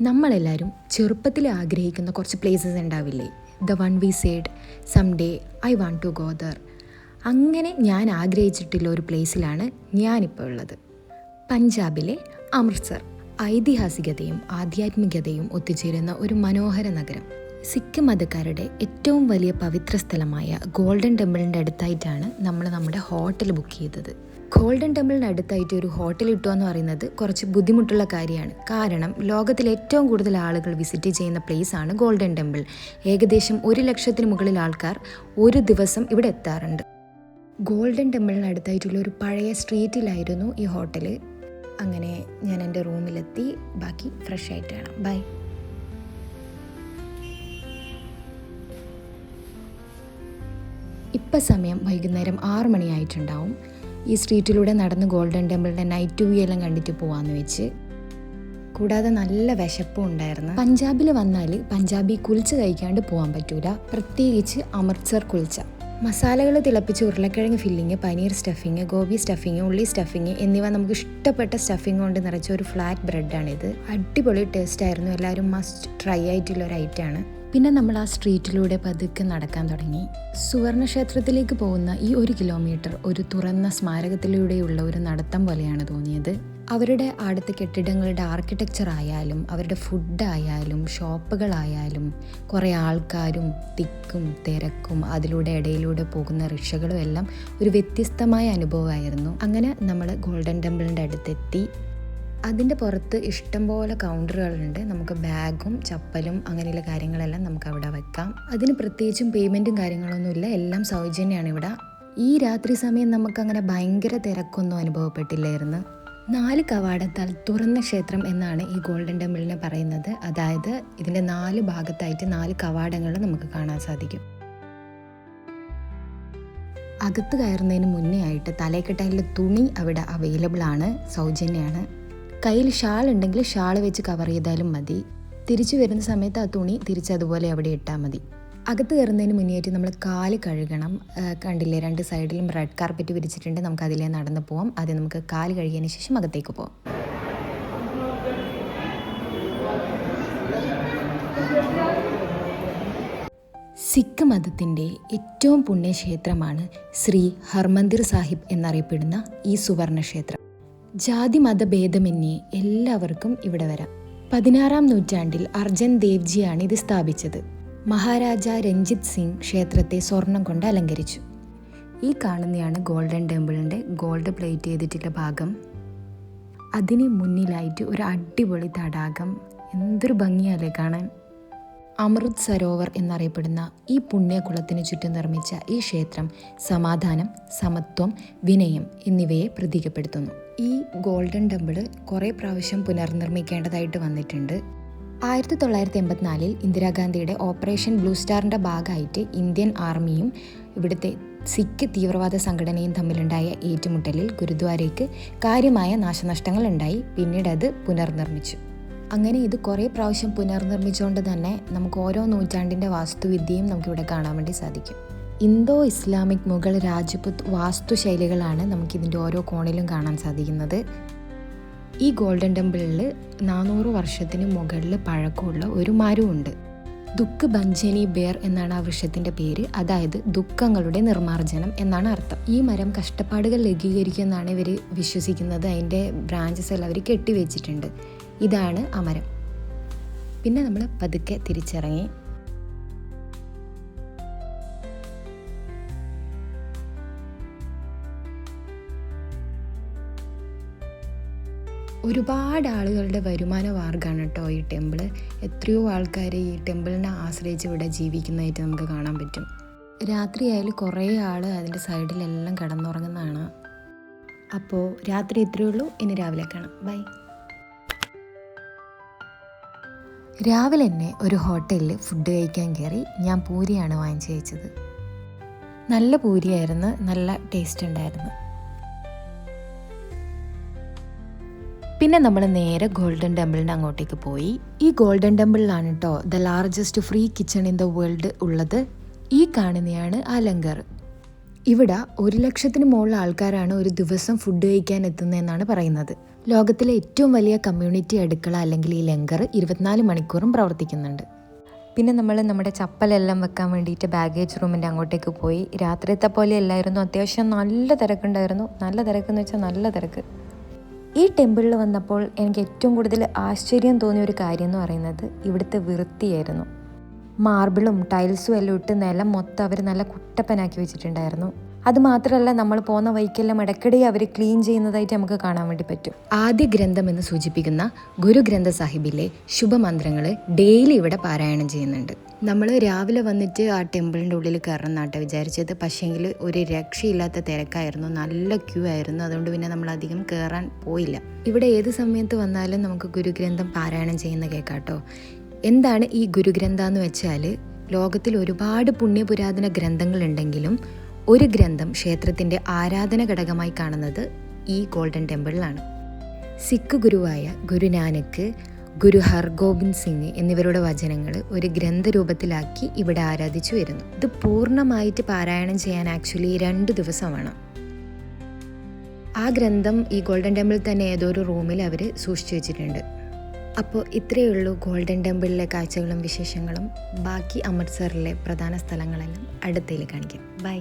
നമ്മളെല്ലാവരും ചെറുപ്പത്തിൽ ആഗ്രഹിക്കുന്ന കുറച്ച് പ്ലേസസ് ഉണ്ടാവില്ലേ? The one we said some day I want to go there അങ്ങനെ ഞാൻ ആഗ്രഹിച്ചിട്ടുള്ള ഒരു പ്ലേസിലാണ് ഞാനിപ്പോൾ ഉള്ളത്. പഞ്ചാബിലെ അമൃത്സർ. ഐതിഹാസികതയും ആധ്യാത്മികതയും ഒത്തുചേരുന്ന ഒരു മനോഹര നഗരം. സിഖ് മതക്കാരുടെ ഏറ്റവും വലിയ പവിത്ര സ്ഥലമായ ഗോൾഡൻ ടെമ്പിളിന്റെ അടുത്തായിട്ടാണ് നമ്മൾ നമ്മുടെ ഹോട്ടൽ ബുക്ക് ചെയ്തത്. ഗോൾഡൻ ടെമ്പിളിന് അടുത്തായിട്ട് ഒരു ഹോട്ടൽ കിട്ടുക എന്ന് പറയുന്നത് കുറച്ച് ബുദ്ധിമുട്ടുള്ള കാര്യമാണ്. കാരണം ലോകത്തിൽ ഏറ്റവും കൂടുതൽ ആളുകൾ വിസിറ്റ് ചെയ്യുന്ന പ്ലേസ് ആണ് ഗോൾഡൻ ടെമ്പിൾ. ഏകദേശം ഒരു ലക്ഷത്തിന് മുകളിൽ ആൾക്കാർ ഒരു ദിവസം ഇവിടെ എത്താറുണ്ട്. ഗോൾഡൻ ടെമ്പിളിന് അടുത്തായിട്ടുള്ള ഒരു പഴയ സ്ട്രീറ്റിലായിരുന്നു ഈ ഹോട്ടൽ അങ്ങനെ ഞാൻ എന്റെ റൂമിലെത്തി. ബാക്കി ഫ്രഷ് ആയിട്ടാണ് ബൈ. ഇപ്പം സമയം വൈകുന്നേരം ആറ് മണിയായിട്ടുണ്ടാവും. ഈ സ്ട്രീറ്റിലൂടെ നടന്ന് ഗോൾഡൻ ടെമ്പിളിന്റെ നൈറ്റ് വ്യൂ എല്ലാം കണ്ടിട്ട് പോവാന്ന് വെച്ച്. കൂടാതെ നല്ല വിശപ്പും ഉണ്ടായിരുന്നു. പഞ്ചാബിൽ വന്നാൽ പഞ്ചാബി കുൽച്ച കഴിക്കാണ്ട് പോകാൻ പറ്റൂല. പ്രത്യേകിച്ച് അമൃത്സർ കുൽച്ച. മസാലകൾ തിളപ്പിച്ച് ഉരുളക്കിഴങ്ങ് filling paneer stuffing gobi stuffing ഉള്ളി സ്റ്റഫിങ് എന്നിവ നമുക്ക് ഇഷ്ടപ്പെട്ട സ്റ്റഫിങ് കൊണ്ട് നിറച്ച ഒരു ഫ്ലാറ്റ് ബ്രെഡാണിത്. അടിപൊളി ടേസ്റ്റ് ആയിരുന്നു. എല്ലാവരും മസ്റ്റ് ട്രൈ ആയിട്ടുള്ള ഒരു ഐറ്റമാണ്. പിന്നെ നമ്മൾ ആ സ്ട്രീറ്റിലൂടെ പതുക്കെ നടക്കാൻ തുടങ്ങി. സുവർണ ക്ഷേത്രത്തിലേക്ക് പോകുന്ന ഈ ഒരു കിലോമീറ്റർ ഒരു തുറന്ന സ്മാരകത്തിലൂടെയുള്ള ഒരു നടത്തം പോലെയാണ് തോന്നിയത്. അവരുടെ അടുത്ത കെട്ടിടങ്ങളുടെ ആർക്കിടെക്ചർ ആയാലും അവരുടെ ഫുഡായാലും ഷോപ്പുകളായാലും കുറേ ആൾക്കാരും തിക്കും തിരക്കും അതിലൂടെ ഇടയിലൂടെ പോകുന്ന റിക്ഷകളും എല്ലാം ഒരു വ്യത്യസ്തമായ അനുഭവമായിരുന്നു. അങ്ങനെ നമ്മൾ ഗോൾഡൻ ടെമ്പിളിന്റെ അടുത്തെത്തി. അതിന്റെ പുറത്ത് ഇഷ്ടംപോലെ കൗണ്ടറുകളുണ്ട് നമുക്ക് ബാഗും ചപ്പലും അങ്ങനെയുള്ള കാര്യങ്ങളെല്ലാം നമുക്ക് അവിടെ വെക്കാം. അതിന് പ്രത്യേകിച്ചും പേയ്മെന്റും കാര്യങ്ങളൊന്നുമില്ല എല്ലാം സൗജന്യമാണ് ഇവിടെ. ഈ രാത്രി സമയം നമുക്കങ്ങനെ ഭയങ്കര തിരക്കൊന്നും അനുഭവപ്പെട്ടില്ലായിരുന്നു. നാല് കവാടത്താൽ തുറന്ന ക്ഷേത്രം എന്നാണ് ഈ ഗോൾഡൻ ടെമ്പിളിനെ പറയുന്നത്. അതായത് ഇതിന്റെ നാല് ഭാഗത്തായിട്ട് നാല് കവാടങ്ങൾ നമുക്ക് കാണാൻ സാധിക്കും. അകത്ത് കയറുന്നതിന് മുന്നേ ആയിട്ട് തലയെക്കെട്ടാനുള്ള തുണി അവിടെ അവൈലബിൾ ആണ്. സൗജന്യമാണ് കയ്യിൽ ഷാൾ ഉണ്ടെങ്കിൽ ഷാൾ വെച്ച് കവർ ചെയ്താലും മതി. തിരിച്ചു വരുന്ന സമയത്ത് ആ തുണി തിരിച്ചതുപോലെ അവിടെ ഇട്ടാൽ മതി. അകത്ത് കയറുന്നതിന് മുന്നേറ്റ് നമ്മൾ കാൽ കഴുകണം. കണ്ടില്ലേ രണ്ട് സൈഡിലും റെഡ് കാർപ്പറ്റ് വിരിച്ചിട്ടുണ്ട്. നമുക്ക് അതിലേ നടന്ന് പോവാം. ആദ്യം നമുക്ക് കാൽ കഴുകിയതിന് ശേഷം അകത്തേക്ക് പോവാം. സിഖ് മതത്തിന്റെ ഏറ്റവും പുണ്യക്ഷേത്രമാണ് ശ്രീ ഹർമന്ദിർ സാഹിബ് എന്നറിയപ്പെടുന്ന ഈ സുവർണ ക്ഷേത്രം ജാതി മതഭേദമന്യേ എല്ലാവർക്കും ഇവിടെ വരാം. പതിനാറാം നൂറ്റാണ്ടിൽ അർജൻ ദേവ്ജിയാണ് ഇത് സ്ഥാപിച്ചത്. മഹാരാജ രഞ്ജിത് സിംഗ് ക്ഷേത്രത്തെ സ്വർണം കൊണ്ട് അലങ്കരിച്ചു. ഈ കാണുന്നതാണ് ഗോൾഡൻ ടെമ്പിളിന്റെ ഗോൾഡ് പ്ലേറ്റ് ചെയ്തിട്ടുള്ള ഭാഗം. അതിന് മുന്നിലായിട്ട് ഒരു അടിപൊളി തടാകം. എന്തൊരു ഭംഗിയല്ലേ കാണാൻ. അമൃത് സരോവർ എന്നറിയപ്പെടുന്ന ഈ പുണ്യകുളത്തിന് ചുറ്റും നിർമ്മിച്ച ഈ ക്ഷേത്രം സമാധാനം സമത്വം വിനയം എന്നിവയെ പ്രതീകപ്പെടുത്തുന്നു. ഈ ഗോൾഡൻ ടെമ്പിൾ കുറേ പ്രാവശ്യം പുനർനിർമ്മിക്കേണ്ടതായിട്ട് വന്നിട്ടുണ്ട്. ആയിരത്തി തൊള്ളായിരത്തി എൺപത്തിനാലിൽ ഇന്ദിരാഗാന്ധിയുടെ ഓപ്പറേഷൻ ബ്ലൂ സ്റ്റാറിന്റെ ഭാഗമായിട്ട് ഇന്ത്യൻ ആർമിയും ഇവിടുത്തെ സിഖ് തീവ്രവാദ സംഘടനയും തമ്മിലുണ്ടായ ഏറ്റുമുട്ടലിൽ ഗുരുദ്വാരയ്ക്ക് കാര്യമായ നാശനഷ്ടങ്ങൾ ഉണ്ടായി പിന്നീട് അത് പുനർനിർമ്മിച്ചു. അങ്ങനെ ഇത് കുറേ പ്രാവശ്യം പുനർനിർമ്മിച്ചുകൊണ്ട് തന്നെ നമുക്ക് ഓരോ നൂറ്റാണ്ടിന്റെ വാസ്തുവിദ്യയും നമുക്കിവിടെ കാണാൻ വേണ്ടി സാധിക്കും. ഇന്തോ ഇസ്ലാമിക് മുഗൾ രാജ്പുത് വാസ്തുശൈലികളാണ് നമുക്കിതിന്റെ ഓരോ കോണിലും കാണാൻ സാധിക്കുന്നത്. ഈ ഗോൾഡൻ ടെമ്പിളിൽ നാനൂറ് വർഷത്തിന് മുകളിൽ പഴക്കമുള്ള ഒരു മരമുണ്ട് ദുഃഖ് ബഞ്ചനി ബേർ എന്നാണ് ആ വൃക്ഷത്തിന്റെ പേര്. അതായത് ദുഃഖങ്ങളുടെ നിർമ്മാർജനം എന്നാണ് അർത്ഥം. ഈ മരം കഷ്ടപ്പാടുകൾ ലഘൂകരിക്കുമെന്നാണ് ഇവർ വിശ്വസിക്കുന്നത്. അതിന്റെ ബ്രാഞ്ചസ് എല്ലാം അവർ കെട്ടിവെച്ചിട്ടുണ്ട്. ഇതാണ് ആ മരം. പിന്നെ നമ്മൾ പതുക്കെ തിരിച്ചിറങ്ങി. ഒരുപാട് ആളുകളുടെ വരുമാന മാർഗമാണ് കേട്ടോ ഈ ടെമ്പിൾ എത്രയോ ആൾക്കാർ ഈ ടെമ്പിളിനെ ആശ്രയിച്ച് ഇവിടെ ജീവിക്കുന്നതായിട്ട് നമുക്ക് കാണാൻ പറ്റും. രാത്രിയായാലും കുറേ ആൾ അതിന്റെ സൈഡിലെല്ലാം കിടന്നുറങ്ങുന്നതാണ്. അപ്പോൾ രാത്രി ഇത്രയേ ഉള്ളൂ. ഇനി രാവിലെ കാണാം. ബൈ. രാവിലെ തന്നെ ഒരു ഹോട്ടലിൽ ഫുഡ് കഴിക്കാൻ കയറി ഞാൻ പൂരിയാണ് വാങ്ങിച്ചു കഴിച്ചത്. നല്ല പൂരിയായിരുന്നു. നല്ല ടേസ്റ്റ് ഉണ്ടായിരുന്നു. പിന്നെ നമ്മൾ നേരെ ഗോൾഡൻ ടെമ്പിളിന്റെ അങ്ങോട്ടേക്ക് പോയി. ഈ ഗോൾഡൻ ടെമ്പിളിലാണ് കേട്ടോ the largest free kitchen in the world ഉള്ളത്. ഈ കാണുന്നതാണ് ആ ലങ്കർ ഇവിടെ ഒരു ലക്ഷത്തിന് മുകളിൽ ആൾക്കാരാണ് ഒരു ദിവസം ഫുഡ് കഴിക്കാൻ എത്തുന്നതെന്നാണ് പറയുന്നത്. ലോകത്തിലെ ഏറ്റവും വലിയ കമ്മ്യൂണിറ്റി അടുക്കള അല്ലെങ്കിൽ ഈ ലങ്കർ ഇരുപത്തിനാല് മണിക്കൂറും പ്രവർത്തിക്കുന്നുണ്ട്. പിന്നെ നമ്മൾ നമ്മുടെ ചപ്പലെല്ലാം വെക്കാൻ വേണ്ടിയിട്ട് ബാഗേജ് റൂമിന്റെ അങ്ങോട്ടേക്ക് പോയി. രാത്രിയത്തെ പോലെ അല്ലായിരുന്നു. അത്യാവശ്യം നല്ല തിരക്കുണ്ടായിരുന്നു. നല്ല തിരക്കെന്ന് വെച്ചാൽ നല്ല തിരക്ക്. ഈ ടെമ്പിളിൽ വന്നപ്പോൾ എനിക്ക് ഏറ്റവും കൂടുതൽ ആശ്ചര്യം തോന്നിയ ഒരു കാര്യം എന്ന് പറയുന്നത് ഇവിടുത്തെ വൃത്തിയായിരുന്നു. മാർബിളും ടൈൽസും എല്ലാം ഇട്ട് നിലം മൊത്തം അവർ നല്ല കുട്ടപ്പനാക്കി വെച്ചിട്ടുണ്ടായിരുന്നു. അത് മാത്രമല്ല നമ്മൾ പോകുന്ന വൈക്കെല്ലാം ഇടയ്ക്കിടെ അവർ ക്ലീൻ ചെയ്യുന്നതായിട്ട് നമുക്ക് കാണാൻ വേണ്ടി പറ്റും. ആദ്യ ഗ്രന്ഥം എന്ന് സൂചിപ്പിക്കുന്ന ഗുരുഗ്രന്ഥ സാഹിബിലെ ശുഭമന്ത്രങ്ങൾ ഡെയിലി ഇവിടെ പാരായണം ചെയ്യുന്നുണ്ട്. നമ്മൾ രാവിലെ വന്നിട്ട് ആ ടെമ്പിളിന്റെ ഉള്ളിൽ കയറണം എന്നാട്ടെ വിചാരിച്ചത്. പക്ഷേങ്കിൽ ഒരു രക്ഷയില്ലാത്ത തിരക്കായിരുന്നു. നല്ല ക്യൂ ആയിരുന്നു. അതുകൊണ്ട് പിന്നെ നമ്മൾ അധികം കയറാൻ പോയില്ല. ഇവിടെ ഏത് സമയത്ത് വന്നാലും നമുക്ക് ഗുരുഗ്രന്ഥം പാരായണം ചെയ്യുന്ന കേൾക്കാട്ടോ എന്താണ് ഈ ഗുരുഗ്രന്ഥ എന്ന് വെച്ചാൽ ലോകത്തിൽ ഒരുപാട് പുണ്യപുരാതന ഗ്രന്ഥങ്ങളുണ്ടെങ്കിലും ഒരു ഗ്രന്ഥം ക്ഷേത്രത്തിന്റെ ആരാധന ഘടകമായി കാണുന്നത് ഈ ഗോൾഡൻ ടെമ്പിളിലാണ്. സിഖ് ഗുരുവായ ഗുരുനാനക്ക് ഗുരു ഹർഗോബിന്ദ് സിംഗ് എന്നിവരുടെ വചനങ്ങൾ ഒരു ഗ്രന്ഥരൂപത്തിലാക്കി ഇവിടെ ആരാധിച്ചു വരുന്നു. ഇത് പൂർണമായിട്ട് പാരായണം ചെയ്യാൻ ആക്ച്വലി രണ്ട് ദിവസം വേണം ആ ഗ്രന്ഥം ഈ ഗോൾഡൻ ടെമ്പിൾ തന്നെ ഏതോ ഒരു റൂമിൽ അവർ സൂക്ഷിച്ചു വെച്ചിട്ടുണ്ട്. അപ്പോൾ ഇത്രയേ ഉള്ളൂ ഗോൾഡൻ ടെമ്പിളിലെ കാഴ്ചകളും വിശേഷങ്ങളും. ബാക്കി അമൃത്സറിലെ പ്രധാന സ്ഥലങ്ങളെല്ലാം അടുത്തേൽ കാണിക്കാം. ബൈ.